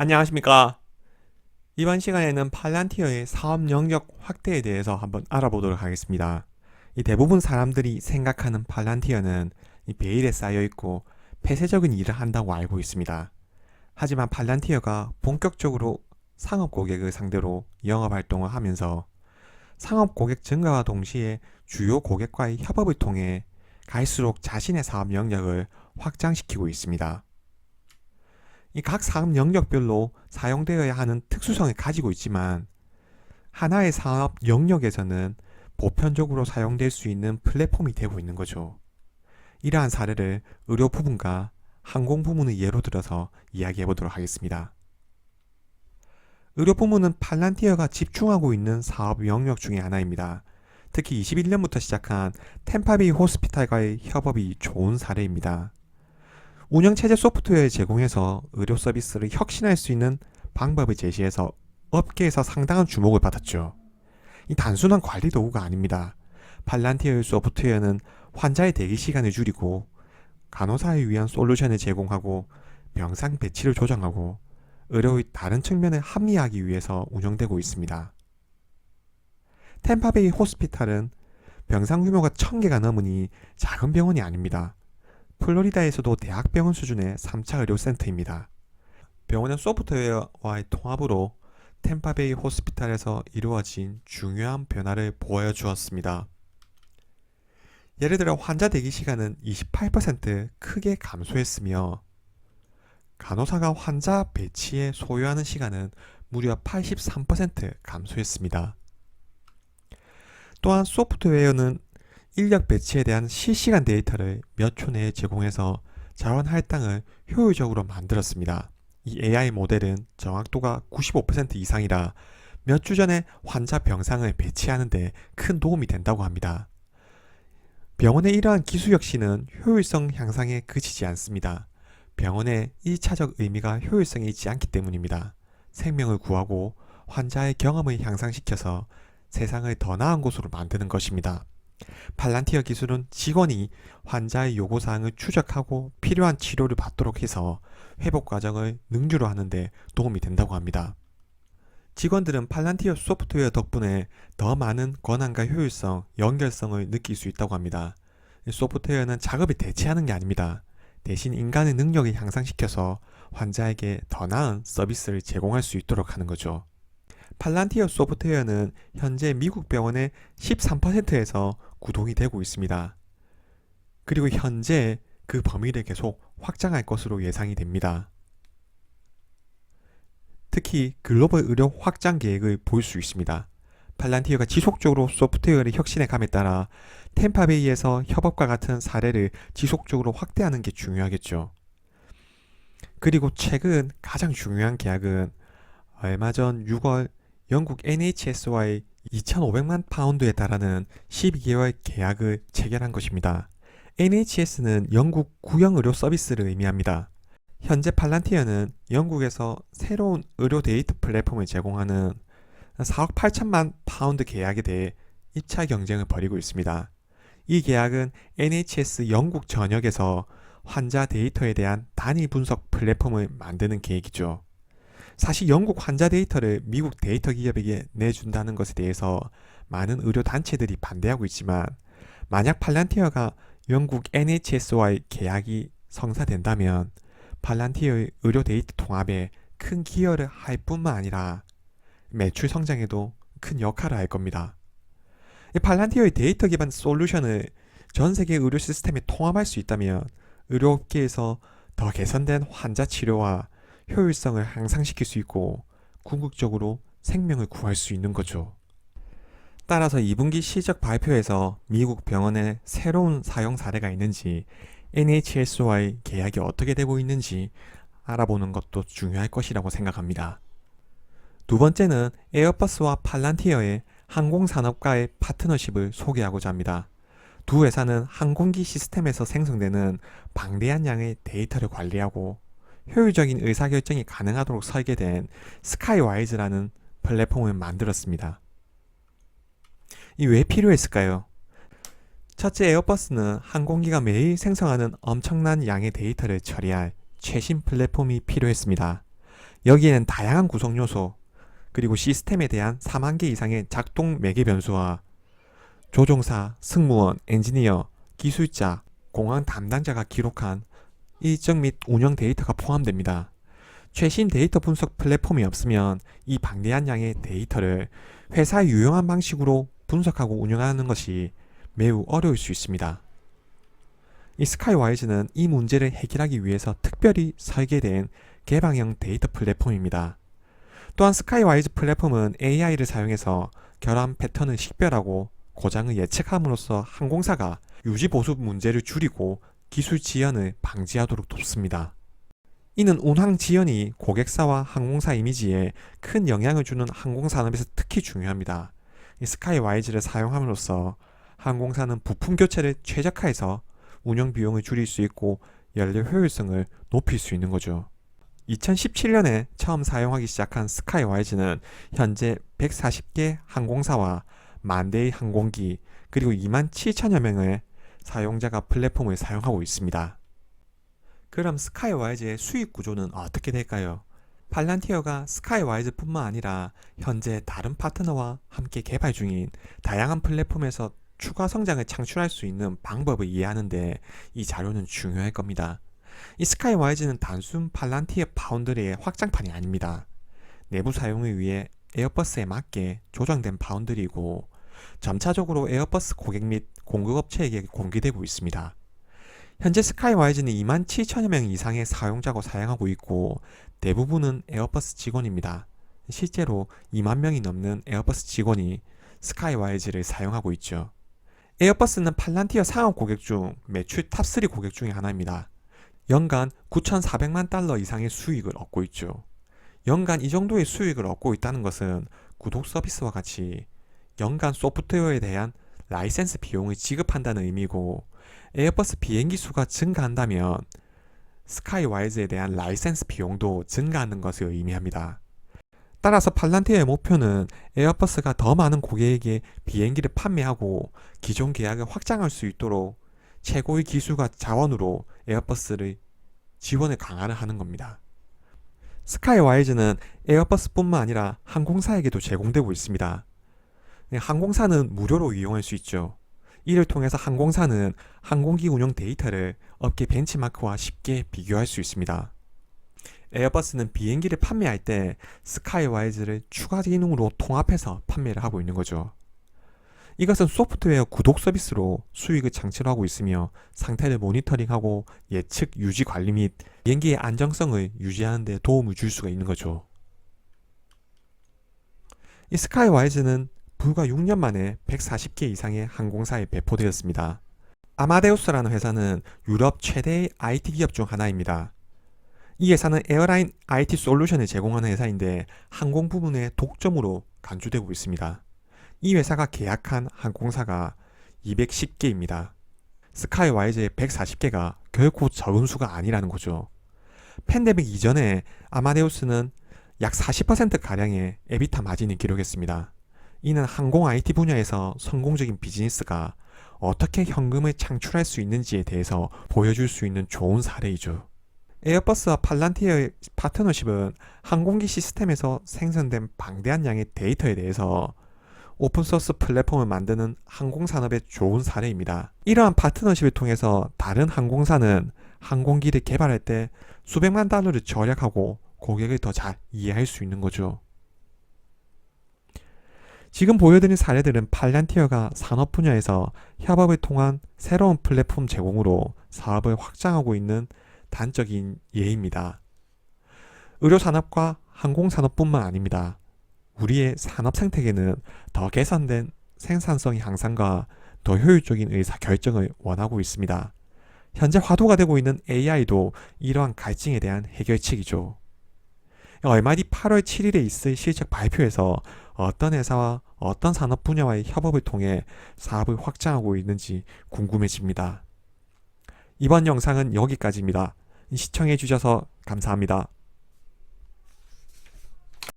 안녕하십니까. 이번 시간에는 팔란티어의 사업 영역 확대에 대해서 한번 알아보도록 하겠습니다. 이 대부분 사람들이 생각하는 팔란티어는 이 베일에 쌓여 있고 폐쇄적인 일을 한다고 알고 있습니다. 하지만 팔란티어가 본격적으로 상업 고객을 상대로 영업 활동을 하면서 상업 고객 증가와 동시에 주요 고객과의 협업을 통해 갈수록 자신의 사업 영역을 확장시키고 있습니다. 이 각 사업 영역별로 사용되어야 하는 특수성을 가지고 있지만 하나의 사업 영역에서는 보편적으로 사용될 수 있는 플랫폼이 되고 있는 거죠. 이러한 사례를 의료 부문과 항공 부문을 예로 들어서 이야기해 보도록 하겠습니다. 의료 부문은 팔란티어가 집중하고 있는 사업 영역 중의 하나입니다. 특히 21년부터 시작한 템파베이 호스피탈과의 협업이 좋은 사례입니다. 운영체제 소프트웨어를 제공해서 의료 서비스를 혁신할 수 있는 방법을 제시해서 업계에서 상당한 주목을 받았죠. 이 단순한 관리 도구가 아닙니다. 팔란티어의 소프트웨어는 환자의 대기 시간을 줄이고 간호사에 위한 솔루션을 제공하고 병상 배치를 조정하고 의료의 다른 측면을 합리화하기 위해서 운영되고 있습니다. 템파베이 호스피탈은 병상 규모가 1000개가 넘으니 작은 병원이 아닙니다. 플로리다에서도 대학병원 수준의 3차 의료센터입니다. 병원의 소프트웨어와의 통합으로 템파베이 호스피탈에서 이루어진 중요한 변화를 보여주었습니다. 예를 들어 환자 대기 시간은 28% 크게 감소했으며 간호사가 환자 배치에 소요하는 시간은 무려 83% 감소했습니다. 또한 소프트웨어는 인력 배치에 대한 실시간 데이터를 몇 초 내에 제공해서 자원 할당을 효율적으로 만들었습니다. 이 AI 모델은 정확도가 95% 이상이라 몇 주 전에 환자 병상을 배치하는데 큰 도움이 된다고 합니다. 병원의 이러한 기술 혁신은 효율성 향상에 그치지 않습니다. 병원의 1차적 의미가 효율성에 있지 않기 때문입니다. 생명을 구하고 환자의 경험을 향상시켜서 세상을 더 나은 곳으로 만드는 것입니다. 팔란티어 기술은 직원이 환자의 요구사항을 추적하고 필요한 치료를 받도록 해서 회복 과정을 능주로 하는데 도움이 된다고 합니다. 직원들은 팔란티어 소프트웨어 덕분에 더 많은 권한과 효율성, 연결성을 느낄 수 있다고 합니다. 소프트웨어는 작업을 대체하는 게 아닙니다. 대신 인간의 능력을 향상시켜서 환자에게 더 나은 서비스를 제공할 수 있도록 하는 거죠. 팔란티어 소프트웨어는 현재 미국 병원의 13%에서 구동이 되고 있습니다. 그리고 현재 그 범위를 계속 확장할 것으로 예상이 됩니다. 특히 글로벌 의료 확장 계획을 볼 수 있습니다. 팔란티어가 지속적으로 소프트웨어의 혁신에 감에 따라 템파베이에서 협업과 같은 사례를 지속적으로 확대하는 게 중요하겠죠. 그리고 최근 가장 중요한 계약은 얼마 전 6월 영국 NHS와의 2,500만 파운드에 달하는 12개월 계약을 체결한 것입니다. NHS는 영국 구형 의료 서비스를 의미합니다. 현재 팔란티어는 영국에서 새로운 의료 데이터 플랫폼을 제공하는 4억 8천만 파운드 계약에 대해 1차 경쟁을 벌이고 있습니다. 이 계약은 NHS 영국 전역에서 환자 데이터에 대한 단위 분석 플랫폼을 만드는 계획이죠. 사실 영국 환자 데이터를 미국 데이터 기업에게 내준다는 것에 대해서 많은 의료 단체들이 반대하고 있지만 만약 팔란티어가 영국 NHS와의 계약이 성사된다면 팔란티어의 의료 데이터 통합에 큰 기여를 할 뿐만 아니라 매출 성장에도 큰 역할을 할 겁니다. 이 팔란티어의 데이터 기반 솔루션을 전 세계 의료 시스템에 통합할 수 있다면 의료업계에서 더 개선된 환자 치료와 효율성을 향상시킬 수 있고 궁극적으로 생명을 구할 수 있는 거죠. 따라서 2분기 실적 발표에서 미국 병원의 새로운 사용 사례가 있는지 NHS와의 계약이 어떻게 되고 있는지 알아보는 것도 중요할 것이라고 생각합니다. 두 번째는 에어버스와 팔란티어의 항공산업과의 파트너십을 소개하고자 합니다. 두 회사는 항공기 시스템에서 생성되는 방대한 양의 데이터를 관리하고 효율적인 의사결정이 가능하도록 설계된 스카이와이즈라는 플랫폼을 만들었습니다. 이 왜 필요했을까요? 첫째 에어버스는 항공기가 매일 생성하는 엄청난 양의 데이터를 처리할 최신 플랫폼이 필요했습니다. 여기에는 다양한 구성 요소, 그리고 시스템에 대한 4만 개 이상의 작동 매개 변수와 조종사, 승무원, 엔지니어, 기술자, 공항 담당자가 기록한 일정 및 운영 데이터가 포함됩니다. 최신 데이터 분석 플랫폼이 없으면 이 방대한 양의 데이터를 회사에 유용한 방식으로 분석하고 운영하는 것이 매우 어려울 수 있습니다. 이 스카이와이즈는 이 문제를 해결하기 위해서 특별히 설계된 개방형 데이터 플랫폼입니다. 또한 스카이와이즈 플랫폼은 AI를 사용해서 결함 패턴을 식별하고 고장을 예측함으로써 항공사가 유지 보수 문제를 줄이고 기술 지연을 방지하도록 돕습니다. 이는 운항 지연이 고객사와 항공사 이미지에 큰 영향을 주는 항공산업에서 특히 중요합니다. 이 스카이와이즈를 사용함으로써 항공사는 부품 교체를 최적화해서 운영 비용을 줄일 수 있고 연료 효율성을 높일 수 있는 거죠. 2017년에 처음 사용하기 시작한 스카이와이즈는 현재 140개 항공사와 만 대의 항공기 그리고 2만 7천여 명의 사용자가 플랫폼을 사용하고 있습니다. 그럼 스카이와이즈의 수익 구조는 어떻게 될까요? 팔란티어가 스카이와이즈뿐만 아니라 현재 다른 파트너와 함께 개발 중인 다양한 플랫폼에서 추가 성장을 창출할 수 있는 방법을 이해하는데 이 자료는 중요할 겁니다. 이 스카이와이즈는 단순 팔란티어 파운드리의 확장판이 아닙니다. 내부 사용을 위해 에어버스에 맞게 조정된 파운드리고 점차적으로 에어버스 고객 및 공급업체에게 공개되고 있습니다. 현재 스카이와이즈는 2만 7천여 명 이상의 사용자고 사용하고 있고 대부분은 에어버스 직원입니다. 실제로 2만 명이 넘는 에어버스 직원이 스카이와이즈를 사용하고 있죠. 에어버스는 팔란티어 상업 고객 중 매출 탑3 고객 중에 하나입니다. 연간 9,400만 달러 이상의 수익을 얻고 있죠. 연간 이 정도의 수익을 얻고 있다는 것은 구독 서비스와 같이 연간 소프트웨어에 대한 라이센스 비용을 지급한다는 의미고 에어버스 비행기 수가 증가한다면 스카이와이즈에 대한 라이센스 비용도 증가하는 것을 의미합니다. 따라서 팔란티어의 목표는 에어버스가 더 많은 고객에게 비행기를 판매하고 기존 계약을 확장할 수 있도록 최고의 기술과 자원으로 에어버스를 지원을 강화를 하는 겁니다. 스카이와이즈는 에어버스뿐만 아니라 항공사에게도 제공되고 있습니다. 네, 항공사는 무료로 이용할 수 있죠. 이를 통해서 항공사는 항공기 운영 데이터를 업계 벤치마크와 쉽게 비교할 수 있습니다. 에어버스는 비행기를 판매할 때 스카이와이즈를 추가 기능으로 통합해서 판매를 하고 있는 거죠. 이것은 소프트웨어 구독 서비스로 수익을 창출하고 있으며 상태를 모니터링하고 예측 유지 관리 및 비행기의 안정성을 유지하는 데 도움을 줄 수가 있는 거죠. 이 스카이와이즈는 불과 6년 만에 140개 이상의 항공사에 배포되었습니다. 아마데우스라는 회사는 유럽 최대의 IT 기업 중 하나입니다. 이 회사는 에어라인 IT 솔루션을 제공하는 회사인데 항공 부문의 독점으로 간주되고 있습니다. 이 회사가 계약한 항공사가 210개입니다. 스카이와이즈의 140개가 결코 적은 수가 아니라는 거죠. 팬데믹 이전에 아마데우스는 약 40%가량의 에비타 마진을 기록했습니다. 이는 항공 IT 분야에서 성공적인 비즈니스가 어떻게 현금을 창출할 수 있는지에 대해서 보여줄 수 있는 좋은 사례이죠. 에어버스와 팔란티어의 파트너십은 항공기 시스템에서 생성된 방대한 양의 데이터에 대해서 오픈소스 플랫폼을 만드는 항공산업의 좋은 사례입니다. 이러한 파트너십을 통해서 다른 항공사는 항공기를 개발할 때 수백만 달러를 절약하고 고객을 더 잘 이해할 수 있는 거죠. 지금 보여드린 사례들은 팔란티어가 산업 분야에서 협업을 통한 새로운 플랫폼 제공으로 사업을 확장하고 있는 단적인 예입니다. 의료 산업과 항공 산업뿐만 아닙니다. 우리의 산업 생태계는 더 개선된 생산성 향상과 더 효율적인 의사 결정을 원하고 있습니다. 현재 화두가 되고 있는 AI도 이러한 갈증에 대한 해결책이죠. 뒤 8월 7일에 있을 실적 발표에서 어떤 회사와 어떤 산업 분야와의 협업을 통해 사업을 확장하고 있는지 궁금해집니다. 이번 영상은 여기까지입니다. 시청해 주셔서 감사합니다.